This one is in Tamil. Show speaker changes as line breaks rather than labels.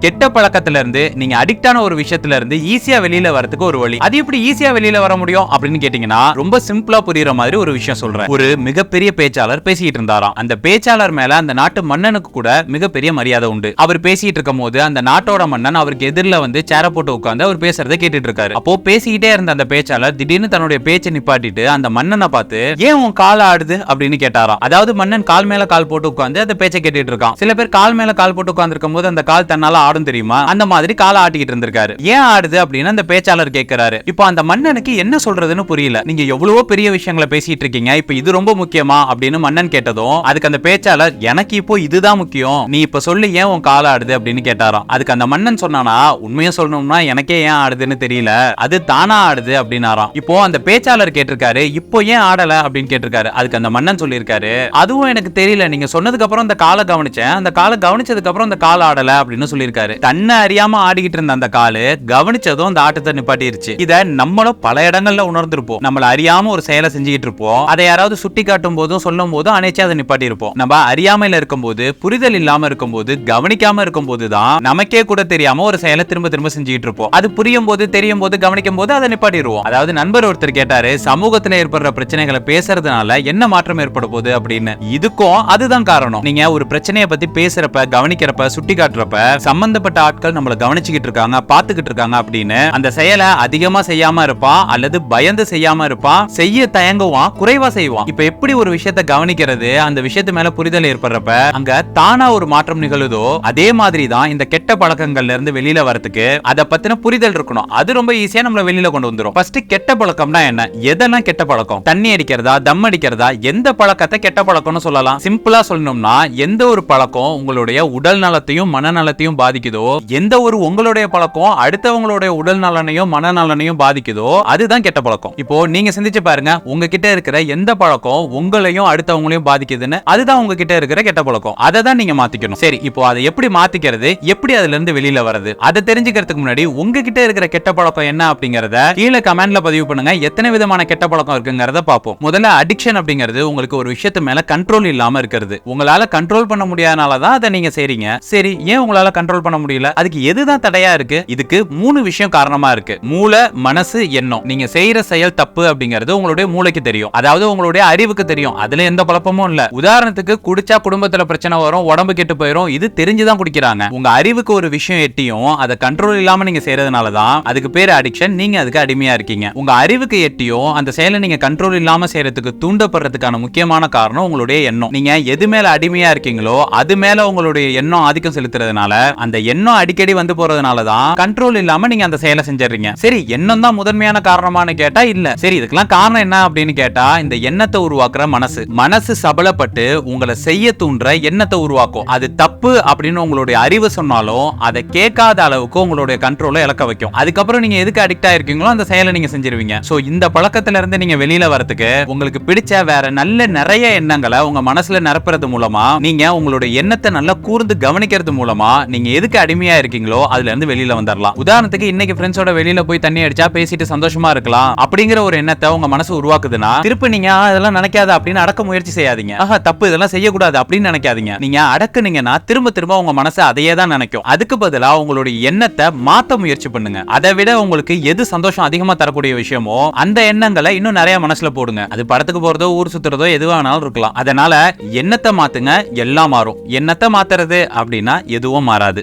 கெட்ட பழக்கத்துல இருந்து நீங்க அடிக்டான ஒரு விஷயத்துல இருந்து ஈஸியா வெளியில வரதுக்கு ஒரு வழி. அது எப்படி ஈஸியா வெளியில வர முடியும் அப்படின்னு கேட்டீங்கன்னா ரொம்ப சிம்பிளா புரியுற மாதிரி ஒரு விஷயம் சொல்றேன். ஒரு மிகப்பெரிய பேச்சாளர் பேசிட்டு இருந்தாராம். அந்த பேச்சாளர் மேல அந்த நாட்டு மன்னனுக்கு கூட மிகப்பெரிய மரியாதை உண்டு. அவர் பேசிட்டு இருக்கும் போது அந்த நாட்டோட மன்னன் அவருக்கு எதிரில வந்து சேர போட்டு உட்காந்து அவர் பேசுறதை கேட்டுட்டு இருக்காரு. அப்போ பேசிக்கிட்டே இருந்த அந்த பேச்சாளர் திடீர்னு தன்னுடைய பேச்சை நிப்பாட்டிட்டு அந்த மன்னனை பார்த்து ஏன் உன் கால் ஆடுது? அப்படின்னு கேட்டாராம். அதாவது மன்னன் கால் மேல கால் போட்டு உட்காந்து அந்த பேச்சை கேட்டுட்டு இருக்கான். சில பேர் கால் மேல கால் போட்டு உட்காந்துருக்கும் போது அந்த கால் தன்னால ஆடும் தெரியுமா? அந்த மாதிரி காலை ஆட்டிக்கிட்டு இருந்திருக்காரு. ஏன் ஆடுது அப்படின்னு அந்த பேச்சாளர் கேட்கிறாரு இப்போ அந்த மன்னனுக்கு என்ன சொல்றதுன்னு புரியல. நீங்க எவ்வளவோ பெரிய விஷயங்களை பேசிட்டு இருக்கீங்க. இப்போ இது ரொம்ப முக்கியமா? அப்படின்னு மன்னன் கேட்டதும் அதுக்கு அந்த பேச்சாளர் எனக்கு இப்போ இதுதான் முக்கியம். நீ இப்ப சொல்லி ஏன் உன் காலை ஆடுது? அப்படின்னு கேட்டாராம். அதுக்கு அந்த மன்னன் சொன்னானா உண்மையா சொல்லணும்னா எனக்கே ஏன் ஆடுதுன்னு தெரியல. அது தானா ஆடுது? அப்படின்னாராம். இப்போ அந்த பேச்சாளர் கேட்டிருக்காரு இப்போ ஏன் ஆடல? அப்படின்னு கேட்டிருக்காரு. அதுக்கு அந்த மன்னன் சொல்லியிருக்காரு அதுவும் எனக்கு தெரியல. நீங்க சொன்னதுக்கு அப்புறம் அந்த காலை கவனிச்சேன். அந்த காலை கவனிச்சதுக்கு அப்புறம் அந்த கால் ஆடல. அப்படின்னு சொல்லியிருக்காரு. இருக்காரு தன்னை அறியாம ஆடிக்கிட்டு இருந்த அந்த காலு கவனிச்சதும் அந்த ஆட்டத்தை நிப்பாட்டிருச்சு. இத நம்மளும் பல இடங்கள்ல உணர்ந்திருப்போம். நம்மள அறியாம ஒரு செயலை செஞ்சுக்கிட்டு இருப்போம். அதை யாராவது சுட்டி காட்டும் போதும் சொல்லும் போதும் அனைச்சு அதை நிப்பாட்டி இருப்போம் நம்ம அறியாமையில இருக்கும்போது புரிதல் இல்லாம இருக்கும்போது கவனிக்காம இருக்கும்போது தான் நமக்கே கூட தெரியாம ஒரு செயலை திரும்ப திரும்ப செஞ்சுக்கிட்டு இருப்போம். அது புரியும் போது தெரியும் போது கவனிக்கும் போது அதை நிப்பாட்டிடுவோம். அதாவது நண்பர் ஒருத்தர் கேட்டாரு சமூகத்துல ஏற்படுற பிரச்சனைகளை பேசுறதுனால என்ன மாற்றம் ஏற்பட போகுது? அப்படின்னு. இதுக்கும் அதுதான் காரணம். நீங்க ஒரு பிரச்சனையை பத்தி பேசுறப்ப கவனிக்கிறப்ப சுட்டி காட்டுறப்ப சம்பந்த சம்பந்தப்பட்ட ஆட்கள் நம்மள கவனிச்சுக்கிட்டு இருக்காங்க பாத்துக்கிட்டு இருக்காங்க அப்படின்னு அந்த செயலை அதிகமா செய்யாம இருப்பான் அல்லது பயந்து செய்யாம இருப்பான் செய்ய தயங்குவான் குறைவா செய்வான். இப்ப எப்படி ஒரு விஷயத்தை கவனிக்கிறது? அந்த விஷயத்து மேல புரிதல் ஏற்படுறப்ப அங்க தானா ஒரு மாற்றம் நிகழுதோ அதே மாதிரி தான் இந்த கெட்ட பழக்கங்கள்ல இருந்து வெளியில வரதுக்கு அதை பத்தின புரிதல் இருக்கணும். அது ரொம்ப ஈஸியா நம்மள வெளியில கொண்டு வந்துரும். ஃபர்ஸ்ட் கெட்ட பழக்கம்னா என்ன? எதெல்லாம் கெட்ட பழக்கம்? தண்ணி அடிக்கிறதா தம் அடிக்கிறதா? எந்த பழக்கத்தை கெட்ட பழக்கம்னு சொல்லலாம். சிம்பிளா சொல்லணும்னா எந்த ஒரு பழக்கம் உங்களுடைய உடல் நலத்தையும் மனநலத்தையும் பாதிக்கும். பாதிக்குதோ எந்த ஒரு உங்களுடைய பழக்கம் அடுத்தவங்களுடைய உடல் நலனையும் மனநலனையும் பாதிக்குதோ அதுதான் கெட்ட பழக்கம். இப்போ நீங்க சிந்திச்சு பாருங்க உங்ககிட்ட இருக்கிற எந்த பழக்கம் உங்களையும் அடுத்தவங்களையும் பாதிக்குதுன்னு அதுதான் உங்ககிட்ட இருக்கிற கெட்ட பழக்கம். அதை தான் நீங்க மாத்திக்கணும். சரி இப்போ அதை எப்படி மாத்திக்கிறது எப்படி அதுல இருந்து வெளியில வர்றது அதை தெரிஞ்சுக்கிறதுக்கு முன்னாடி உங்ககிட்ட இருக்கிற கெட்ட பழக்கம் என்ன அப்படிங்கறத கீழே கமெண்ட்ல பதிவு பண்ணுங்க. எத்தனை விதமான கெட்ட பழக்கம் இருக்குங்கிறத பார்ப்போம். முதல்ல அடிக்ஷன் அப்படிங்கிறது உங்களுக்கு ஒரு விஷயத்து மேல கண்ட்ரோல் இல்லாம இருக்கிறது. உங்களால கண்ட்ரோல் பண்ண முடியாதனால தான் அதை நீங்க செய்றீங்க. சரி ஏன் உங்களால கண்ட்ரோல் பண்ண முடியல. அதுக்கு எதுதான் தடையா இருக்கு? இதுக்கு மூணு விஷயம் காரணமா இருக்கு. மூளை மனசு எண்ணம். நீங்க செய்யற செயல் தப்பு அப்படிங்கிறது உங்களுடைய மூளைக்கு தெரியும். அதாவது உங்களுடைய அறிவுக்கு தெரியும். அதுல எந்த குழப்பமும் இல்ல. உதாரணத்துக்கு குடிச்சா குடும்பத்துல பிரச்சனை வரும் உடம்பு கெட்டு போயிடும் இது தெரிஞ்சுதான் குடிக்கிறாங்க. உங்க அறிவுக்கு ஒரு விஷயம் எட்டியும் அதை கண்ட்ரோல் இல்லாம நீங்க செய்யறதுனால தான் அதுக்கு பேர் அடிக்ஷன் நீங்க அதுக்கு அடிமையா இருக்கீங்க. உங்க அறிவுக்கு எட்டியும் அந்த செயலை நீங்க கண்ட்ரோல் இல்லாம செய்யறதுக்கு தூண்டப்படுறதுக்கான முக்கியமான காரணம் உங்களுடைய எண்ணம். நீங்க எது மேல அடிமையா இருக்கீங்களோ அது மேல உங்களுடைய எண்ணம் ஆதிக்கம் செலுத்துறதுனால அந்த எண்ணம் அடிக்கடி வந்து போறதுனால தான் கண்ட்ரோல் இல்லாம நீங்க அந்த செயலை செஞ்சிடுறீங்க. சரி எண்ணம் தான் முதன்மையான காரணமானு கேட்டா இல்ல. சரி இதுக்கெல்லாம் காரணம் என்ன அப்படின்னு கேட்டா இந்த எண்ணத்தை உருவாக்குற மனசு. மனசு சபலப்பட்டு உங்களை செய்ய தூண்டுற எண்ணத்தை உருவாக்கும். அது தப்பு அப்படின்னு உங்களுடைய அறிவு சொன்னாலும் அதை கேட்காத அளவுக்கு உங்களுடைய கண்ட்ரோலை இழக்க வைக்கும். அதுக்கப்புறம் நீங்க எதுக்கு அடிக்ட் ஆயிருக்கீங்களோ அந்த செயலை நீங்க செஞ்சிருவீங்க. சோ இந்த பழக்கத்துல இருந்து நீங்க வெளியில வரதுக்கு உங்களுக்கு பிடிச்ச வேற நல்ல நிறைய எண்ணங்களை உங்க மனசுல நிரப்புறது மூலமா நீங்க உங்களுடைய எண்ணத்தை நல்லா கூர்ந்து கவனிக்கிறது மூலமா நீங்க எதுக்கு அடிமையா இருக்கீங்களோ அதுல இருந்து வெளியில வந்துடலாம் உதாரணத்துக்கு இன்னைக்கு ஃப்ரெண்ட்ஸோட வெளியில போய் தண்ணி அடிச்சா பேசிட்டு சந்தோஷமா இருக்கலாம். அப்படிங்கிற ஒரு எண்ணத்தை உங்க மனசு உருவாக்குதுன்னா திருப்பி நீங்க அதெல்லாம் நினைக்காத அப்படின்னு அடக்க முயற்சி செய்யாதீங்க. ஆஹா தப்பு இதெல்லாம் செய்யக்கூடாது அப்படின்னு நினைக்காதீங்க. நீங்க அடக்குனீங்கன்னா திரும்ப திரும்ப உங்க மனசு அதையே தான் நினைக்கும். அதுக்கு பதிலா உங்களுடைய எண்ணத்தை மாத்த முயற்சி பண்ணுங்க. அதை விட உங்களுக்கு எது சந்தோஷம் அதிகமா தரக்கூடிய விஷயமோ அந்த எண்ணங்களை இன்னும் நிறைய மனசுல போடுங்க. அது படத்துக்கு போறதோ ஊர் சுத்துறதோ எதுவானாலும் இருக்கலாம். அதனால எண்ணத்தை மாத்துங்க எல்லாம் மாறும். எண்ணத்தை மாத்துறது அப்படின்னா எதுவும் மாறாது.